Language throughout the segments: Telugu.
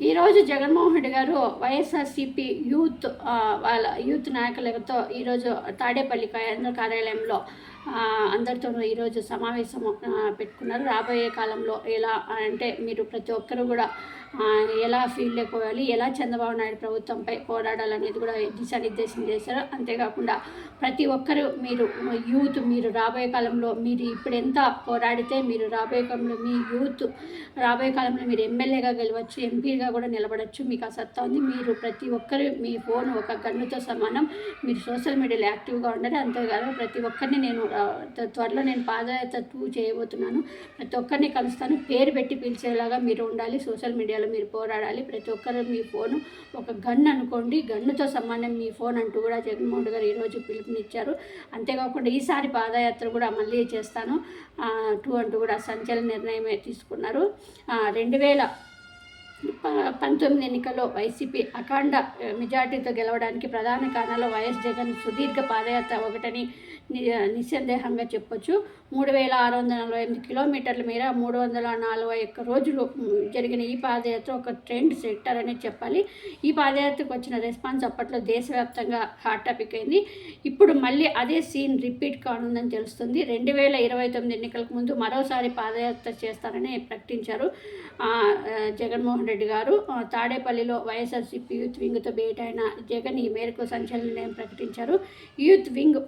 ఈరోజు జగన్మోహన్ రెడ్డి గారు వైఎస్ఆర్సీపీ యూత్ వాళ్ళ యూత్ నాయకులతో ఈరోజు తాడేపల్లి కేంద్ర కార్యాలయంలో అందరితోనూ ఈరోజు సమావేశం పెట్టుకున్నారు. రాబోయే కాలంలో ఎలా అంటే మీరు ప్రతి ఒక్కరూ కూడా ఎలా ఫీల్డ్ అయిపోవాలి ఎలా చంద్రబాబు నాయుడు ప్రభుత్వంపై పోరాడాలనేది కూడా దిశానిర్దేశం చేశారు. అంతేకాకుండా ప్రతి ఒక్కరూ మీరు యూత్ మీరు రాబోయే కాలంలో మీరు ఇప్పుడు ఎంత పోరాడితే మీరు రాబోయే కాలంలో మీ యూత్ రాబోయే కాలంలో మీరు ఎమ్మెల్యేగా గెలవచ్చు ఎంపీగా కూడా నిలబడచ్చు. మీకు ఆ సత్తా ఉంది. మీరు ప్రతి ఒక్కరు మీ ఫోన్ ఒక గన్నుతో సమానం. మీరు సోషల్ మీడియాలో యాక్టివ్గా ఉండాలి. అంతేకాదు ప్రతి ఒక్కరిని నేను త్వరలో నేను పాదయాత్ర టూ చేయబోతున్నాను. ప్రతి ఒక్కరిని కలుస్తాను. పేరు పెట్టి పిలిచేలాగా మీరు ఉండాలి. సోషల్ మీడియాలో మీరు పోరాడాలి. ప్రతి ఒక్కరు మీ ఫోను ఒక గన్ అనుకోండి. గన్నుతో సమానం మీ ఫోన్ అంటూ కూడా జగన్మోహన్ గారు ఈరోజు పిలుపునిచ్చారు. అంతేకాకుండా ఈసారి పాదయాత్ర కూడా మళ్ళీ చేస్తాను. టూ అంటూ కూడా సంచలన నిర్ణయమే తీసుకున్నారు. రెండు వేల పంతొమ్మిది ఎన్నికల్లో వైసీపీ అఖండ మెజార్టీతో గెలవడానికి ప్రధాన కారణాలు వైఎస్ జగన్ సుదీర్ఘ పాదయాత్ర ఒకటని ని- నిస్సందేహంగా చెప్పొచ్చు. మూడు వేల ఆరు వందల నలభై ఎనిమిది కిలోమీటర్ల మేర మూడు వందల నలభై ఒక్క రోజులు జరిగిన ఈ పాదయాత్ర ఒక ట్రెండ్ సెక్టర్ అనే చెప్పాలి. ఈ పాదయాత్రకు వచ్చిన రెస్పాన్స్ అప్పట్లో దేశవ్యాప్తంగా హాట్ టాపిక్ అయింది. ఇప్పుడు మళ్ళీ అదే సీన్ రిపీట్ కానుందని తెలుస్తుంది. రెండు వేల ఇరవై తొమ్మిది ఎన్నికలకు ముందు మరోసారి పాదయాత్ర చేస్తారని ప్రకటించారు. జగన్మోహన్ జగన్మోహన్ రెడ్డి గారు తాడేపల్లిలో వైఎస్ఆర్సీపీ యూత్ వింగ్తో భేటీ అయిన జగన్ ఈ మేరకు సంచలన నిర్ణయం ప్రకటించారు. యూత్ వింగ్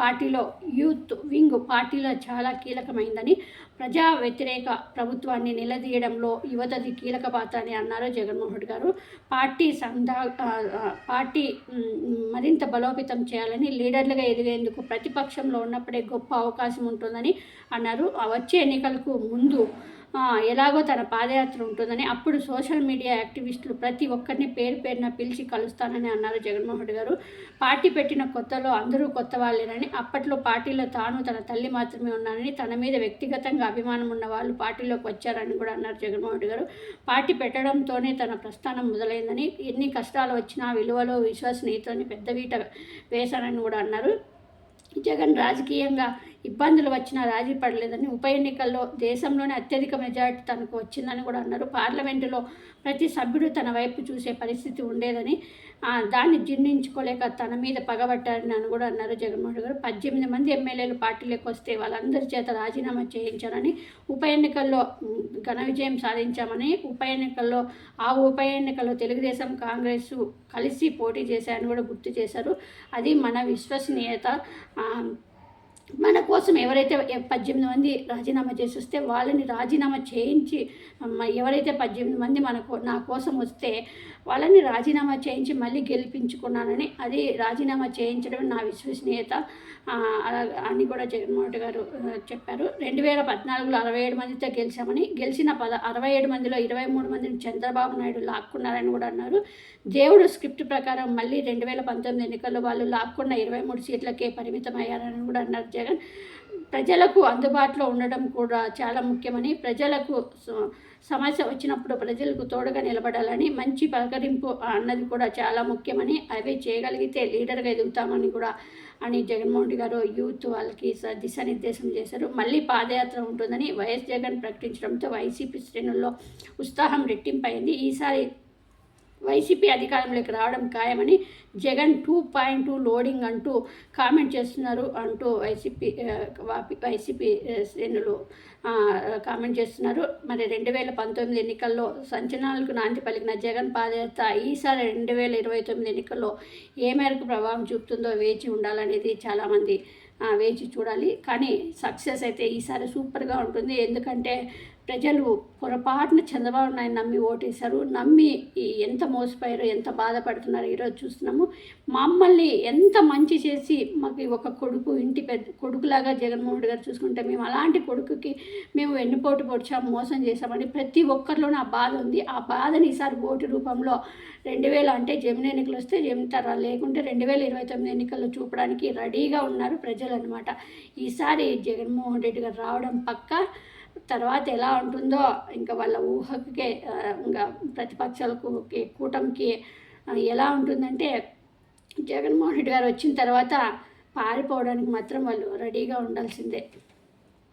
పార్టీలో యూత్ వింగ్ పార్టీలో చాలా కీలకమైందని ప్రజా వ్యతిరేక ప్రభుత్వాన్ని నిలదీయడంలో యువతది కీలక పాత్ర అని అన్నారు జగన్మోహన్ రెడ్డి గారు. పార్టీ సందా పార్టీ మరింత బలోపేతం చేయాలని లీడర్లుగా ఎదిగేందుకు ప్రతిపక్షంలో ఉన్నప్పుడే గొప్ప అవకాశం ఉంటుందని అన్నారు. వచ్చే ఎన్నికలకు ముందు ఎలాగో తన పాదయాత్ర ఉంటుందని అప్పుడు సోషల్ మీడియా యాక్టివిస్టులు ప్రతి ఒక్కరిని పేరు పేరున పిలిచి కలుస్తానని అన్నారు జగన్మోహన్ రెడ్డి గారు. పార్టీ పెట్టిన కొత్తలో అందరూ కొత్త వాళ్ళేనని అప్పట్లో పార్టీలో తాను తన తల్లి మాత్రమే ఉన్నానని తన మీద వ్యక్తిగతంగా అభిమానం ఉన్న వాళ్ళు పార్టీలోకి వచ్చారని కూడా అన్నారు జగన్మోహన్ రెడ్డి గారు. పార్టీ పెట్టడంతోనే తన ప్రస్థానం మొదలైందని ఎన్ని కష్టాలు వచ్చినా విలువలో విశ్వసనీయతని పెద్దవీట వేశానని కూడా అన్నారు. జగన్ రాజకీయంగా ఇబ్బందులు వచ్చినా రాజీ పడలేదని ఉప ఎన్నికల్లో దేశంలోనే అత్యధిక మెజారిటీ తనకు వచ్చిందని కూడా అన్నారు. పార్లమెంటులో ప్రతి సభ్యుడు తన వైపు చూసే పరిస్థితి ఉండేదని దాన్ని జీర్ణించుకోలేక తన మీద పగబట్టారని అని కూడా అన్నారు జగన్మోహన్ గారు. పద్దెనిమిది మంది ఎమ్మెల్యేలు పార్టీలోకి వస్తే వాళ్ళందరి చేత రాజీనామా చేయించారని ఉప ఎన్నికల్లో ఘన విజయం సాధించామని ఉప ఎన్నికల్లో ఆ ఉప ఎన్నికల్లో తెలుగుదేశం కాంగ్రెస్ కలిసి పోటీ చేశారని కూడా గుర్తు చేశారు. అది మన విశ్వసనీయత. మన కోసం ఎవరైతే పద్దెనిమిది మంది రాజీనామా చేసి వస్తే వాళ్ళని రాజీనామా చేయించి ఎవరైతే పద్దెనిమిది మంది మనకు నా కోసం వస్తే వాళ్ళని రాజీనామా చేయించి మళ్ళీ గెలిపించుకున్నానని అది రాజీనామా చేయించడం నా విశ్వసనీయత. అలా అని కూడా జగన్మోహన్ గారు చెప్పారు. రెండు వేల పద్నాలుగులో అరవై ఏడు మందితో గెలిచామని గెలిచిన పద అరవై ఏడు మందిలో ఇరవై మూడు మందిని చంద్రబాబు నాయుడు లాక్కున్నారని కూడా అన్నారు. దేవుడు స్క్రిప్ట్ ప్రకారం మళ్ళీ రెండు వేల పంతొమ్మిది ఎన్నికల్లో వాళ్ళు లాక్కున్న ఇరవై మూడు సీట్లకే పరిమితం అయ్యారని కూడా అన్నారు జగన్. ప్రజలకు అందుబాటులో ఉండడం కూడా చాలా ముఖ్యమని ప్రజలకు సమస్య వచ్చినప్పుడు ప్రజలకు తోడుగా నిలబడాలని మంచి పలకరింపు అన్నది కూడా చాలా ముఖ్యమని అవి చేయగలిగితే లీడర్గా ఎదుగుతామని కూడా అని జగన్మోహన్ రెడ్డి గారు యూత్ వాళ్ళకి స- దిశానిర్దేశం చేశారు. మళ్ళీ పాదయాత్ర ఉంటుందని వైఎస్ జగన్ ప్రకటించడంతో వైసీపీ శ్రేణుల్లో ఉత్సాహం రెట్టింపైంది. ఈసారి వైసీపీ అధికారంలోకి రావడం ఖాయమని Jagan two point two loading అంటూ కామెంట్ చేస్తున్నారు అంటూ వైసీపీ వాపి- వైసీపీ శ్రేణులు కామెంట్ చేస్తున్నారు. మరి రెండు వేల పంతొమ్మిది ఎన్నికల్లో సంచలనాలకు నాంది పలికిన జగన్ పాదయాత్ర ఈసారి రెండు వేల ఇరవై తొమ్మిది ఎన్నికల్లో ఏ మేరకు ప్రభావం చూపుతుందో వేచి ఉండాలనేది చాలామంది వేచి చూడాలి. కానీ సక్సెస్ అయితే ఈసారి సూపర్గా ఉంటుంది. ఎందుకంటే ప్రజలు పొరపాటున చంద్రబాబు నాయుడు నమ్మి ఓటేశారు నమ్మి ఈ ఎంత మోసపోయారో ఎంత బాధపడుతున్నారో ఈరోజు చూస్తున్నాము. మమ్మల్ని ఎంత మంచి చేసి మాకు ఒక కొడుకు ఇంటి పెద్ద కొడుకులాగా జగన్మోహన్ రెడ్డి గారు చూసుకుంటే మేము అలాంటి కొడుకుకి మేము వెన్నుపోటు పొడిచాం మోసం చేశామని ప్రతి ఒక్కరిలోనూ ఆ బాధ ఉంది. ఆ బాధని ఈసారి ఓటు రూపంలో రెండు వేల అంటే జమిన ఎన్నికలు వస్తే జమితారా లేకుంటే రెండు వేల ఇరవై తొమ్మిది ఎన్నికల్లో చూపడానికి రెడీగా ఉన్నారు ప్రజలు అనమాట ఈసారి జగన్మోహన్ రెడ్డి గారు రావడం పక్క. తర్వాత ఎలా ఉంటుందో ఇంకా వాళ్ళ ఊహకే ఇంకా ప్రతిపక్షాలకు కూటమికి ఎలా ఉంటుందంటే జగన్మోహన్ రెడ్డి గారు వచ్చిన తర్వాత పారిపోవడానికి మాత్రం వాళ్ళు రెడీగా ఉండాల్సిందే.